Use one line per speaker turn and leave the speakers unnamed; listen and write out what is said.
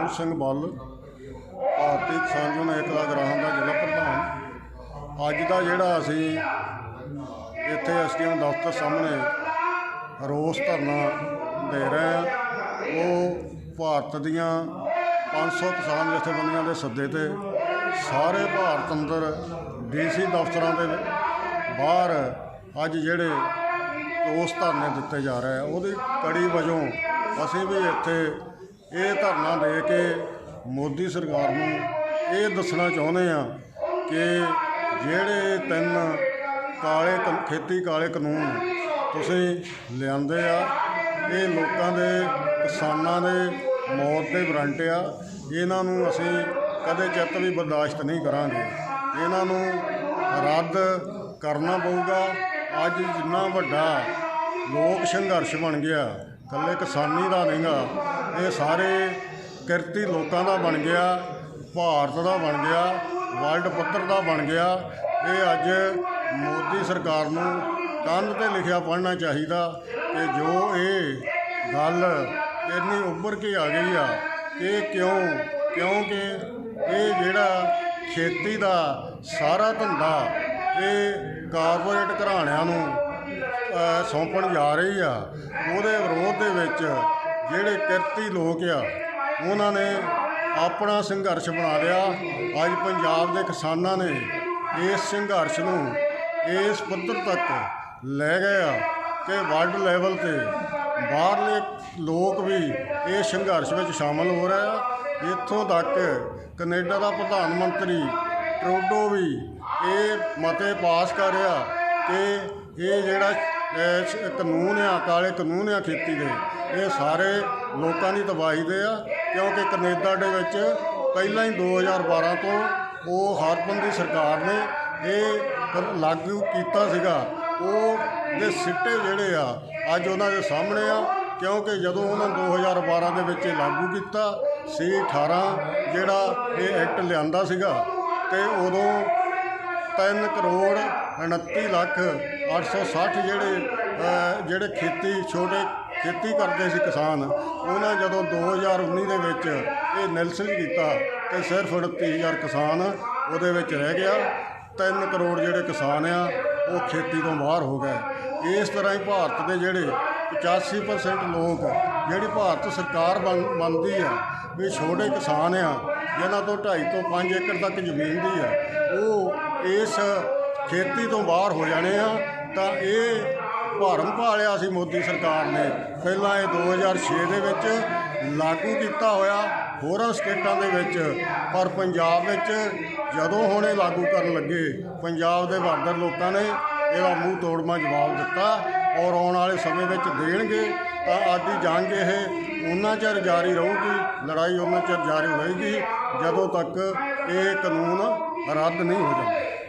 ਮੋਹਨ ਸਿੰਘ ਬੱਲ, ਭਾਰਤੀ ਕਿਸਾਨ ਯੂਨੀਅਨ ਏਕਤਾ ਗ੍ਰਾਮ ਦਾ ਜ਼ਿਲ੍ਹਾ ਪ੍ਰਧਾਨ। ਅੱਜ ਦਾ ਜਿਹੜਾ ਅਸੀਂ ਇੱਥੇ ਐਸਟੀਐਮ ਦਫ਼ਤਰ ਸਾਹਮਣੇ ਰੋਸ ਧਰਨਾ ਦੇ ਰਹੇ ਹਾਂ, ਉਹ ਭਾਰਤ ਦੀਆਂ 500 ਕਿਸਾਨ ਜਥੇਬੰਦੀਆਂ ਦੇ ਸੱਦੇ ਤੇ ਸਾਰੇ ਭਾਰਤ ਅੰਦਰ ਡੀਸੀ ਦਫ਼ਤਰਾਂ ਦੇ ਬਾਹਰ ਅੱਜ ਜਿਹੜੇ ਰੋਸ ਧਰਨੇ ਦਿੱਤੇ ਜਾ ਰਹੇ ਆ, ਉਹਦੀ ਕੜੀ ਵਜੋਂ ਅਸੀਂ ਵੀ ਇੱਥੇ ਇਹ ਧਰਨਾ ਦੇ ਕੇ ਮੋਦੀ ਸਰਕਾਰ ਨੂੰ ਇਹ ਦੱਸਣਾ ਚਾਹੁੰਦੇ ਆ ਕਿ ਜਿਹੜੇ ਤਿੰਨ ਕਾਲੇ ਕਨ- ਖੇਤੀ ਕਾਲੇ ਕਾਨੂੰਨ ਤੁਸੀਂ ਲਿਆਂਦੇ ਆ, ਇਹ ਲੋਕਾਂ ਦੇ, ਕਿਸਾਨਾਂ ਦੇ, ਮੌਤ ਦੇ ਵਾਰੰਟ ਆ, ਇਹਨਾਂ ਨੂੰ ਅਸੀਂ ਕਦੇ ਚਿੱਤ ਵੀ ਬਰਦਾਸ਼ਤ ਨਹੀਂ ਕਰਾਂਗੇ। ਇਹਨਾਂ ਨੂੰ ਰੱਦ ਕਰਨਾ ਪਊਗਾ। ਅੱਜ ਜਿੰਨਾ ਵੱਡਾ ਲੋਕ ਸੰਘਰਸ਼ ਬਣ ਗਿਆ ਇਕੱਲੇ ਕਿਸਾਨੀ ਦਾ ਨਹੀਂਗਾ ਇਹ ਸਾਰੇ ਕਿਰਤੀ ਲੋਕਾਂ ਦਾ ਬਣ ਗਿਆ, ਭਾਰਤ ਦਾ ਬਣ ਗਿਆ, ਵਰਲਡ ਪੱਧਰ ਦਾ ਬਣ ਗਿਆ। ਇਹ ਅੱਜ ਮੋਦੀ ਸਰਕਾਰ ਨੂੰ ਕੰਨ ਤੇ ਲਿਖਿਆ ਪੜ੍ਹਨਾ ਚਾਹੀਦਾ ਕਿ ਜੋ ਇਹ ਗੱਲ ਇੰਨੀ ਉੱਭਰ ਕੇ ਆ ਗਈ ਆ, ਇਹ ਕਿਉਂ? ਕਿਉਂਕਿ ਇਹ ਜਿਹੜਾ ਖੇਤੀ ਦਾ ਸਾਰਾ ਧੰਦਾ, ਇਹ ਕਾਰਪੋਰੇਟ ਘਰਾਣਿਆਂ ਨੂੰ ਸੌਂਪਣ ਜਾ ਰਹੀ ਆ। ਉਹਦੇ ਵਿਰੋਧ ਦੇ ਵਿੱਚ ਜਿਹੜੇ ਕਿਰਤੀ ਲੋਕ ਆ, ਉਹਨਾਂ ਨੇ ਆਪਣਾ ਸੰਘਰਸ਼ ਬਣਾ ਲਿਆ। ਅੱਜ ਪੰਜਾਬ ਦੇ ਕਿਸਾਨਾਂ ਨੇ ਇਸ ਸੰਘਰਸ਼ ਨੂੰ ਇਸ ਪੱਧਰ ਤੱਕ ਲੈ ਗਏ ਆ ਕਿ ਵਰਲਡ ਲੈਵਲ ਤੇ ਬਾਹਰਲੇ ਲੋਕ ਵੀ ਇਹ ਸੰਘਰਸ਼ ਵਿੱਚ ਸ਼ਾਮਲ ਹੋ ਰਹੇ ਆ। ਇੱਥੋਂ ਤੱਕ ਕੈਨੇਡਾ ਦਾ ਪ੍ਰਧਾਨ ਮੰਤਰੀ ਟਰੂਡੋ ਵੀ ਇਹ ਮਤੇ ਪਾਸ ਕਰ ਰਿਹਾ। ਕਿ ਇਹ ਜਿਹੜਾ ਕਾਨੂੰਨ ਆ, ਕਾਲੇ ਕਾਨੂੰਨ ਆ ਖੇਤੀ ਦੇ, ਇਹ ਸਾਰੇ ਲੋਕਾਂ ਦੀ ਤਬਾਹੀ ਦੇ ਆ, ਕਿਉਂਕਿ ਕੈਨੇਡਾ ਦੇ ਵਿੱਚ ਪਹਿਲਾਂ ਹੀ 2012 ਤੋਂ ਉਹ ਹਰਪੰਦੀ ਸਰਕਾਰ ਨੇ ਇਹ ਲਾਗੂ ਕੀਤਾ ਸੀਗਾ। ਉਹ ਦੇ ਸਿੱਟੇ ਜਿਹੜੇ ਆ, ਅੱਜ ਉਹਨਾਂ ਦੇ ਸਾਹਮਣੇ ਆ, ਕਿਉਂਕਿ ਜਦੋਂ ਉਹਨਾਂ 2012 ਦੇ ਵਿੱਚ ਇਹ ਲਾਗੂ ਕੀਤਾ, ਸੀ 18 ਜਿਹੜਾ ਇਹ ਐਕਟ ਲਿਆਂਦਾ ਸੀਗਾ, ਤੇ ਉਦੋਂ 3 ਕਰੋੜ 29 ਲੱਖ 860 ਜਿਹੜੇ ਅ, ਜਿਹੜੇ ਖੇਤੀ ਛੋਟੇ ਖੇਤੀ ਕਰਦੇ ਸੀ ਕਿਸਾਨ ਉਹਨਾਂ ਜਦੋਂ 2019 ਦੇ ਵਿੱਚ ਇਹ ਨਿਲਸਨ ਕੀਤਾ ਤੇ ਸਿਰਫ 29000 ਕਿਸਾਨ ਉਹਦੇ ਵਿੱਚ ਰਹਿ ਗਿਆ। 3 ਕਰੋੜ ਜਿਹੜੇ ਕਿਸਾਨ ਆ ਉਹ ਖੇਤੀ ਤੋਂ ਬਾਹਰ ਹੋ ਗਏ। ਇਸ ਤਰ੍ਹਾਂ ਹੀ ਭਾਰਤ ਦੇ ਜਿਹੜੇ 85% ਲੋਕ ਜਿਹੜੀ ਭਾਰਤ ਸਰਕਾਰ ਬਣ ਮੰਨਦੀ ਆ ਵੀ ਛੋਟੇ ਕਿਸਾਨ ਆ ਜਿਨ੍ਹਾਂ ਤੋਂ 2.5 ਤੋਂ 5 ਏਕੜ ਤੱਕ ਜ਼ਮੀਨ ਦੀ ਆ ਉਹ ਇਸ ਖੇਤੀ ਤੋਂ ਬਾਹਰ ਹੋ ਜਾਣੇ ਆ, ਤਾਂ ਇਹ ਭਰਮ ਭਾਲਿਆ ਸੀ ਮੋਦੀ ਸਰਕਾਰ ਨੇ। ਪਹਿਲਾਂ ਇਹ 2006 ਦੇ ਵਿੱਚ ਲਾਗੂ ਕੀਤਾ ਹੋਇਆ ਹੋਰਾਂ ਸਟੇਟਾਂ ਦੇ ਵਿੱਚ, ਪਰ ਪੰਜਾਬ ਵਿੱਚ ਜਦੋਂ ਹੁਣ ਇਹ ਲਾਗੂ ਕਰਨ ਲੱਗੇ, ਪੰਜਾਬ ਦੇ ਬਹਾਦਰ ਲੋਕਾਂ ਨੇ ਇਹਦਾ ਮੂੰਹ ਤੋੜਮਾ ਜਵਾਬ ਦਿੱਤਾ ਔਰ ਆਉਣ ਵਾਲੇ ਸਮੇਂ ਵਿੱਚ ਦੇਣਗੇ, ਤਾਂ ਅੱਜ ਜੰਗ ਇਹ ਉਹਨਾਂ ਚਿਰ ਜਾਰੀ ਰਹੂਗੀ, ਲੜਾਈ ਉਹਨਾਂ ਚਿਰ ਜਾਰੀ ਰਹੇਗੀ ਜਦੋਂ ਤੱਕ ਇਹ ਕਾਨੂੰਨ ਰੱਦ ਨਹੀਂ ਹੋ ਜਾਂਦਾ।